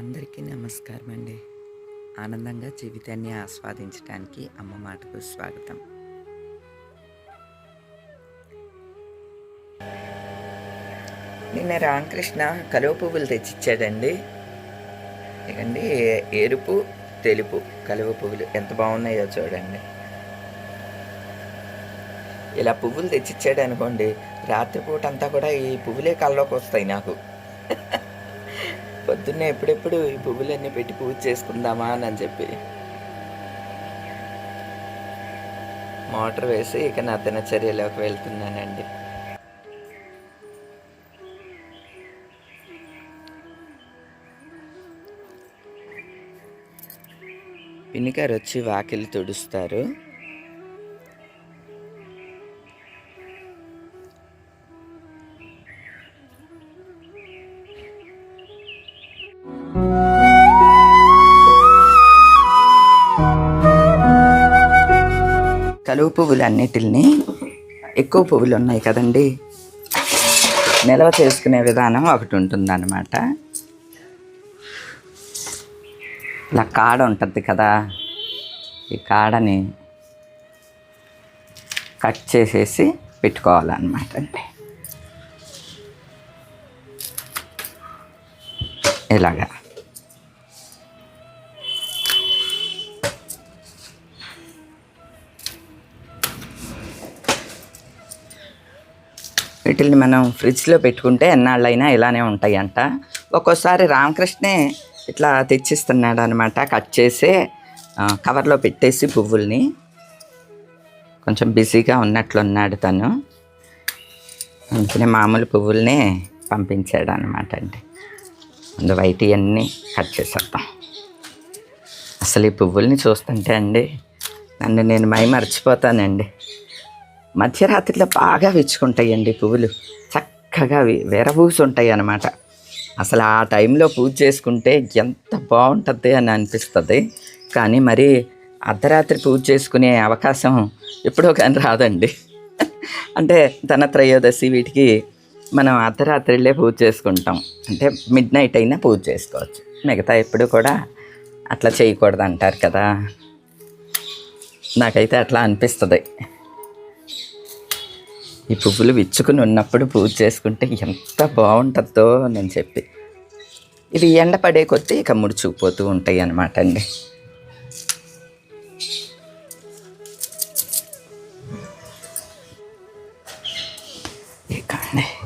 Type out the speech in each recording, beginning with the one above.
అందరికీ నమస్కారం అండి ఆనందంగా జీవితాన్ని ఆస్వాదించడానికి అమ్మ మాటకు స్వాగతం. నిన్న రామకృష్ణ కలువ పువ్వులు తెచ్చిచ్చాడండి. ఇకండి ఎరుపు తెలుపు కలువ పువ్వులు ఎంత బాగున్నాయో చూడండి. ఇలా పువ్వులు తెచ్చిచ్చాడు అనుకోండి రాత్రిపూట అంతా కూడా ఈ పువ్వులే కళ్ళలోకి వస్తాయి నాకు. పొద్దున్నే ఎప్పుడెప్పుడు ఈ పువ్వులన్నీ పెట్టి పూజ చేసుకుందామా అని చెప్పి మోటార్ వేసి ఇక నా దినచర్యలోకి వెళ్తున్నానండి. పినికారు వచ్చి వాకిలి తుడుస్తారు. కలువ పువ్వులు అన్నిటిని ఎక్కువ పువ్వులు ఉన్నాయి కదండి. నిల్వ చేసుకునే విధానం ఒకటి ఉంటుందన్నమాట. ఇలా కాడ ఉంటుంది కదా ఈ కాడని కట్ చేసేసి పెట్టుకోవాలన్నమాట అండి. ఇలాగా. వీటిని మనం ఫ్రిడ్జ్లో పెట్టుకుంటే ఎన్నాళ్ళైనా ఇలానే ఉంటాయి అంట ఒక్కోసారి రామకృష్ణే ఇట్లా తెచ్చిస్తున్నాడు అనమాట కట్ చేసి కవర్లో పెట్టేసి పువ్వుల్ని. కొంచెం బిజీగా ఉన్నట్లున్నాడు తను. అందుకనే మామూలు పువ్వుల్ని పంపించాడు అనమాట అండి. ముందు వైట్ అన్నీ కట్ చేసేద్దాం. అసలు ఈ పువ్వుల్ని చూస్తుంటే అండి నన్ను నేను మై మర్చిపోతానండి. మధ్యరాత్రిలో బాగా విచ్చుకుంటాయండి పువ్వులు. చక్కగా వి- అన్నమాట అసలు ఆ టైంలో పూజ చేసుకుంటే ఎంత బాగుంటుంది అని అనిపిస్తుంది. కానీ మరి అర్ధరాత్రి పూజ చేసుకునే అవకాశం ఎప్పుడో కానీ రాదండి. అంటే ధన త్రయోదశి వీటికి మనం అర్ధరాత్రిలే పూజ చేసుకుంటాం. అంటే మిడ్ నైట్ అయినా పూజ చేసుకోవచ్చు. మిగతా ఎప్పుడు కూడా అట్లా చేయకూడదు అంటారు కదా. నాకైతే అట్లా అనిపిస్తుంది. ఈ పువ్వులు విచ్చుకుని ఉన్నప్పుడు పూజ చేసుకుంటే ఎంత బాగుంటుందో నేను చెప్పి. ఇవి ఎండ పడే కొద్దీ ఇక ముడుచుకుపోతూ ఉంటాయి అన్నమాట అండి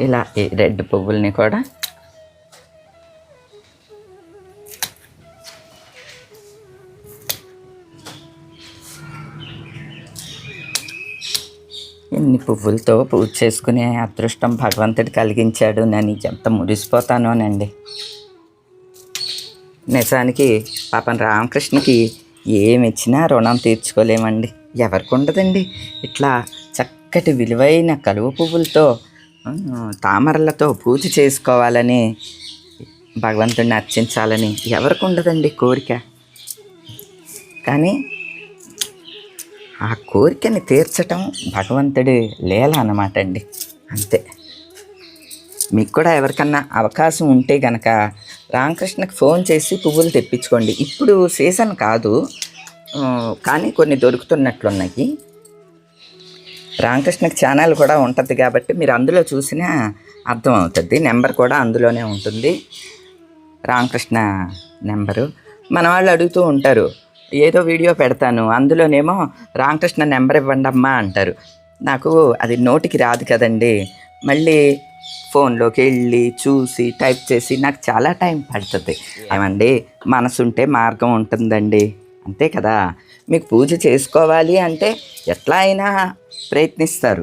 ఇలా ఈ రెడ్ పువ్వుల్ని కూడా పువ్వులతో పూజ చేసుకునే అదృష్టం భగవంతుడు కలిగించాడు. నేను ఎంత మురిసిపోతానోనండి నిజానికి పాపం రామకృష్ణకి ఏమి ఇచ్చినా రుణం తీర్చుకోలేమండి. ఎవరికి ఉండదండి. ఇట్లా చక్కటి విలువైన కలువ పువ్వులతో తామరలతో పూజ చేసుకోవాలని భగవంతుడిని అర్చించాలని ఎవరికి ఉండదండి కోరిక. కానీ ఆ కోరికని తీర్చటం భగవంతుడి లీల అన్నమాట అండి. అంతే. మీకు కూడా ఎవరికన్నా అవకాశం ఉంటే గనక రామకృష్ణకి ఫోన్ చేసి పువ్వులు తెప్పించుకోండి. ఇప్పుడు సీజన్ కాదు. కానీ కొన్ని దొరుకుతున్నట్లున్నాయి. రామకృష్ణకి ఛానల్ కూడా ఉంటుంది కాబట్టి మీరు అందులో చూసినా అర్థం అవుతుంది. నెంబర్ కూడా అందులోనే ఉంటుంది. రామకృష్ణ నెంబరు. మన వాళ్ళు అడుగుతూ ఉంటారు. ఏదో వీడియో పెడతాను. అందులోనేమో రామకృష్ణ నెంబర్ ఇవ్వండి అమ్మా అంటారు. నాకు అది నోటికి రాదు కదండి. మళ్ళీ ఫోన్లోకి వెళ్ళి చూసి టైప్ చేసి నాకు చాలా టైం పడుతుంది. ఏమండి? మనసుంటే మార్గం ఉంటుందండి. అంతే కదా? మీకు పూజ చేసుకోవాలి అంటే ఎట్లా అయినా ప్రయత్నిస్తారు.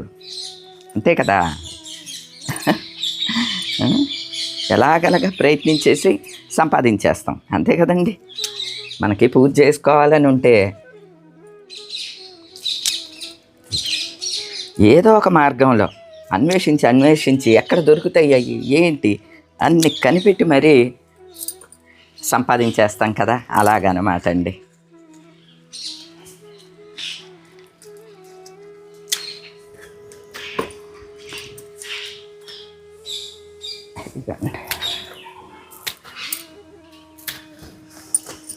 అంతే కదా? ఎలాగలగా ప్రయత్నించేసి సంపాదించేస్తాం. అంతే కదండి? మనకి పూజ చేసుకోవాలని ఉంటే ఏదో ఒక మార్గంలో అన్వేషించి అన్వేషించి ఎక్కడ దొరుకుతాయి అవి ఏంటి అన్ని కనిపెట్టి మరీ సంపాదించేస్తాం కదా. అలాగనమాట అండి. ఇదండి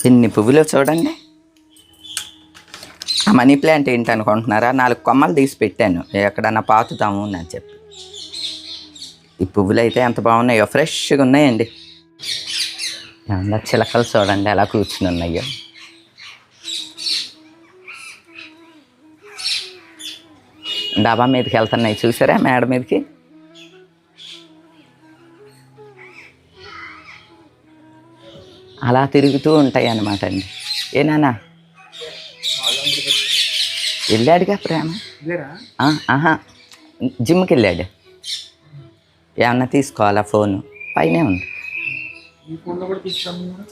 ఎన్ని పువ్వులు చూడండి. ఆ మనీ ప్లాంట్ ఏంటి అనుకుంటున్నారా నాలుగు కొమ్మలు తీసి పెట్టాను. ఎక్కడన్నా పాతుతాము అని చెప్పి. ఈ పువ్వులు అయితే ఎంత బాగున్నాయో ఫ్రెష్గా ఉన్నాయండి. చిలకలు చూడండి ఎలా కూర్చుని ఉన్నాయో. డాబా మీదకి వెళ్తున్నాయి చూసారా మేడ మీదకి? అలా తిరుగుతూ ఉంటాయి అన్నమాట అండి ఏనానా వెళ్ళాడుగా ప్రేమ? ఆహా. జిమ్కి వెళ్ళాడు. ఏమన్నా తీసుకోవాలా ఫోను? పైనే ఉంది.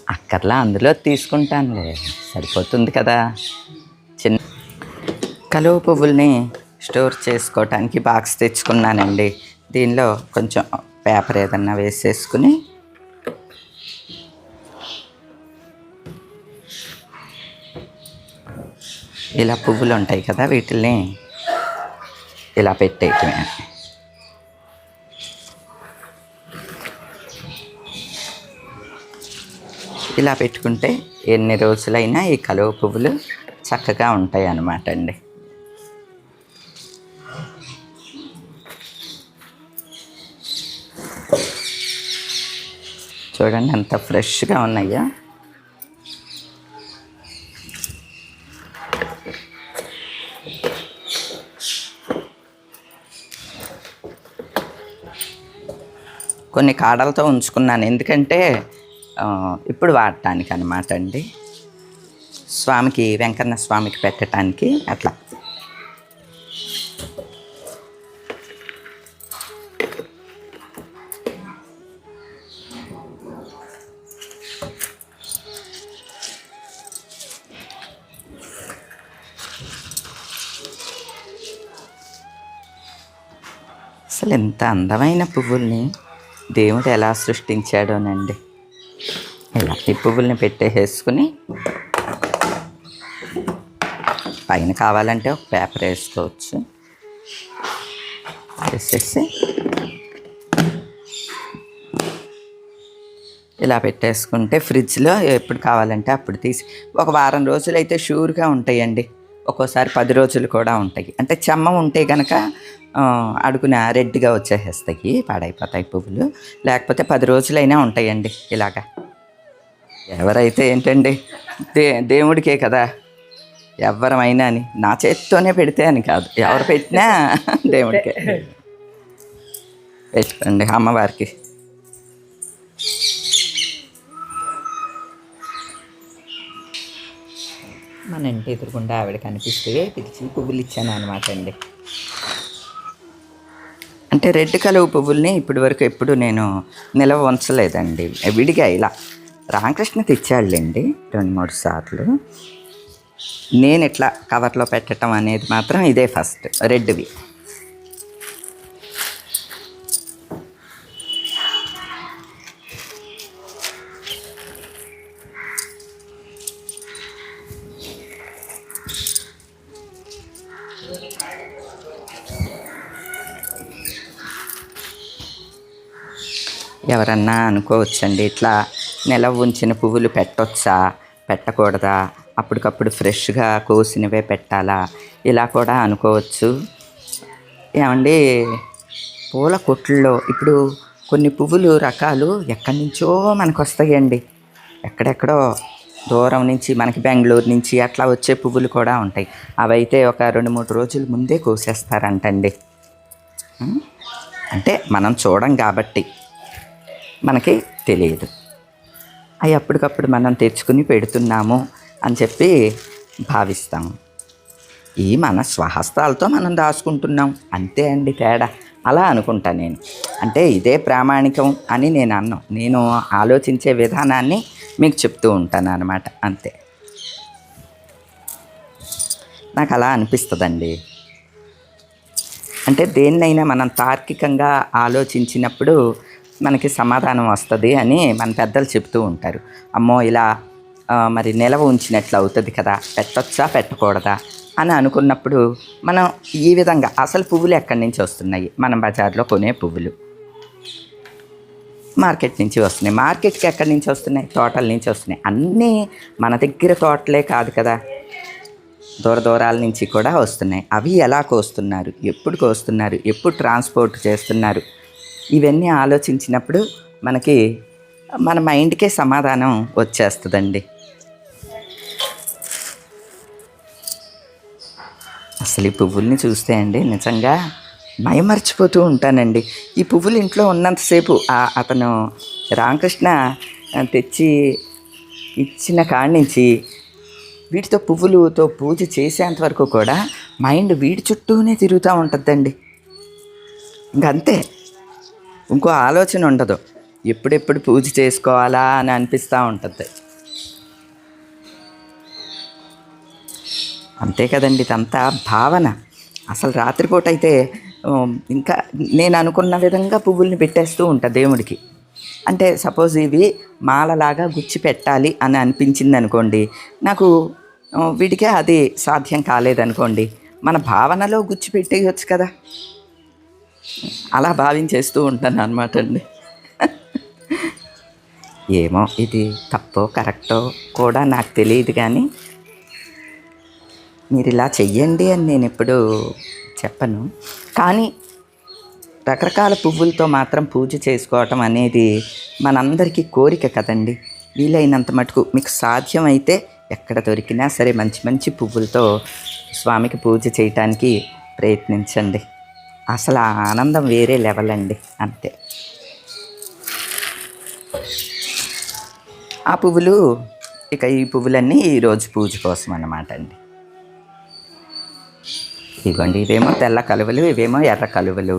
అక్కర్లా అందులో తీసుకుంటానులే. సరిపోతుంది కదా. చిన్న కలువ పువ్వుల్ని స్టోర్ చేసుకోవటానికి బాక్స్ తెచ్చుకున్నానండి. దీనిలో కొంచెం పేపర్ ఏదన్నా వేసేసుకుని ఇలా పువ్వులు ఉంటాయి కదా వీటిల్ని ఇలా పెట్టేయటమే. ఇలా పెట్టుకుంటే ఎన్ని రోజులైనా ఈ కలువ పువ్వులు చక్కగా ఉంటాయి అన్నమాట అండి. చూడండి ఎంత ఫ్రెష్గా ఉన్నాయా. కొన్ని కాడలతో ఉంచుకున్నాను. ఎందుకంటే ఇప్పుడు వాడటానికి అనమాట అండి. స్వామికి వెంకన్న స్వామికి పెట్టడానికి అట్లా. అసలు ఎంత అందమైన పువ్వుల్ని. దేవుడు ఎలా సృష్టించాడోనండి. ఇలా ఈ పువ్వుల్ని పెట్టేసేసుకుని పైన కావాలంటే ఒక పేపర్ వేసుకోవచ్చు. వేసేసి ఇలా పెట్టేసుకుంటే ఫ్రిడ్జ్లో ఎప్పుడు కావాలంటే అప్పుడు తీసి ఒక వారం రోజులు అయితే షూర్గా ఉంటాయండి. ఒక్కోసారి పది రోజులు కూడా ఉంటాయి. అంటే చెమ్మ ఉంటే కనుక అడుగున రెడ్డిగా వచ్చేసేస్తాయి పాడైపోతాయి పువ్వులు. లేకపోతే పది రోజులైనా ఉంటాయండి ఇలాగా. ఎవరైతే ఏంటండి దే దేవుడికే కదా. ఎవరమైనా అని నా చేతితోనే పెడితే అని కాదు. ఎవరు పెట్టినా దేవుడికే. పెట్టుకోండి అమ్మవారికి. మన ఇంటి ఎదురుకుండా ఆవిడ కనిపిస్తే పిలిచి పువ్వులు ఇచ్చాను అనమాట అండి. అంటే రెడ్ కలువ పువ్వుల్ని ఇప్పటి వరకు ఎప్పుడు నేను నిలవ ఉంచలేదండి విడిగా ఇలా రామకృష్ణ తెచ్చాడులేండి రెండు మూడు సార్లు. నేను ఇట్లా కవర్లో పెట్టడం అనేది మాత్రం ఇదే ఫస్ట్ రెడ్వి. ఎవరన్నా అనుకోవచ్చండి. ఇట్లా నిలవ ఉంచిన పువ్వులు పెట్టొచ్చా? పెట్టకూడదా? అప్పటికప్పుడు ఫ్రెష్గా కోసినవే పెట్టాలా? ఇలా కూడా అనుకోవచ్చు. ఏమండి పూల కొట్లలో ఇప్పుడు కొన్ని పువ్వులు రకాలు ఎక్కడి నుంచో మనకు వస్తాయండి ఎక్కడెక్కడో దూరం నుంచి మనకి బెంగళూరు నుంచి అట్లా వచ్చే పువ్వులు కూడా ఉంటాయి. అవైతే ఒక రెండు మూడు రోజుల ముందే కోసేస్తారంటండి. అంటే మనం చూడం కాబట్టి. మనకి తెలియదు. అవి అప్పటికప్పుడు మనం తెచ్చుకుని పెడుతున్నాము అని చెప్పి భావిస్తాము ఈ మన స్వహస్తాలతో మనం దాచుకుంటున్నాం. అంతే అండి తేడా. అలా అనుకుంటా నేను. అంటే ఇదే ప్రామాణికం అని నేను అన్నాను నేను ఆలోచించే విధానాన్ని మీకు చెప్తూ ఉంటాను అనమాట అంతే. నాకు అలా అనిపిస్తుందండి. అంటే దేన్నైనా మనం తార్కికంగా ఆలోచించినప్పుడు మనకి సమాధానం వస్తుంది అని మన పెద్దలు చెప్తూ ఉంటారు. అమ్మో ఇలా మరి నిలవ ఉంచినట్లు అవుతుంది కదా పెట్టొచ్చా పెట్టకూడదా అని అనుకున్నప్పుడు మనం ఈ విధంగా అసలు పువ్వులు ఎక్కడి నుంచి వస్తున్నాయి? మనం బజార్లో కొనే పువ్వులు. మార్కెట్ నుంచి వస్తున్నాయి. మార్కెట్కి ఎక్కడి నుంచి వస్తున్నాయి? తోటల నుంచి వస్తున్నాయి. అన్నీ మన దగ్గర తోటలే కాదు కదా. దూర దూరాల నుంచి కూడా వస్తున్నాయి. అవి ఎలా కోస్తున్నారు? ఎప్పుడు కోస్తున్నారు? ఎప్పుడు ట్రాన్స్పోర్ట్ చేస్తున్నారు? ఇవన్నీ ఆలోచించినప్పుడు మనకి మన మైండ్కే సమాధానం వచ్చేస్తుందండి. అసలు ఈ పువ్వుల్ని చూస్తే అండి నిజంగా మైమర్చిపోతూ ఉంటానండి. ఈ పువ్వులు ఇంట్లో ఉన్నంతసేపు అతను రామకృష్ణ తెచ్చి ఇచ్చిన కాడి నుంచి వీటితో పువ్వులతో పూజ చేసేంత వరకు కూడా మైండ్ వీటి చుట్టూనే తిరుగుతూ ఉంటుందండి. ఇంకంతే. ఇంకో ఆలోచన ఉండదు. ఎప్పుడెప్పుడు పూజ చేసుకోవాలా అని అనిపిస్తూ ఉంటుంది. అంతే కదండి ఇదంతా భావన. అసలు రాత్రిపూట అయితే ఇంకా నేను అనుకున్న విధంగా పువ్వుల్ని పెట్టేస్తూ ఉంటా దేవుడికి. అంటే సపోజ్ ఇవి మాలలాగా గుచ్చి పెట్టాలి అని అనిపించింది అనుకోండి నాకు వీటికే అది సాధ్యం కాలేదనుకోండి మన భావనలో గుచ్చి పెట్టేయచ్చు కదా. అలా భావించేస్తూ ఉంటాను అనమాట అండి. ఏమో ఇది తప్పో కరెక్టో కూడా నాకు తెలియదు కానీ మీరు ఇలా చెయ్యండి అని నేను ఎప్పుడు చెప్పను. కానీ రకరకాల పువ్వులతో మాత్రం పూజ చేసుకోవటం అనేది మనందరికీ కోరిక కదండి. వీలైనంత మటుకు మీకు సాధ్యమైతే ఎక్కడ దొరికినా సరే మంచి మంచి పువ్వులతో స్వామికి పూజ చేయటానికి ప్రయత్నించండి. అసలు ఆనందం వేరే లెవెల్ అండి అంతే. ఆ పువ్వులు ఇక ఈ పువ్వులన్నీ ఈరోజు పూజ కోసం అన్నమాట అండి. ఇదిగోండి ఇవేమో తెల్ల కలువలు ఇవేమో ఎర్ర కలువలు.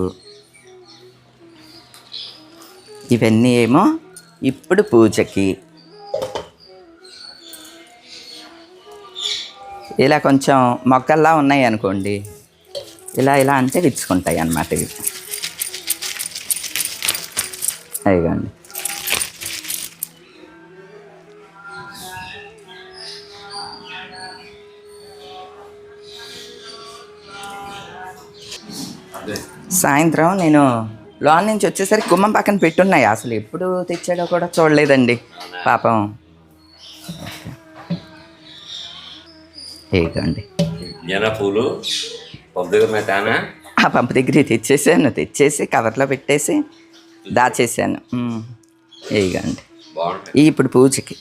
ఇవన్నీ ఏమో ఇప్పుడు పూజకి. ఇలా కొంచెం మొక్కల్లా ఉన్నాయి అనుకోండి. ఇలా ఇలా అంటే విచ్చుకుంటాయి అన్నమాట ఇవి. అయ్యండి సాయంత్రం నేను లోన్ నుంచి వచ్చేసరికి గుమ్మం పక్కన పెట్టున్నాయి. అసలు ఎప్పుడు తెచ్చాడో కూడా చూడలేదండి. పాపం. ఏకండి జనపూలు ఆ పంపు దగ్గర తెచ్చేసాను తెచ్చేసి కవర్లో పెట్టేసి దాచేసాను. ఇవి ఇప్పుడు పూజకి.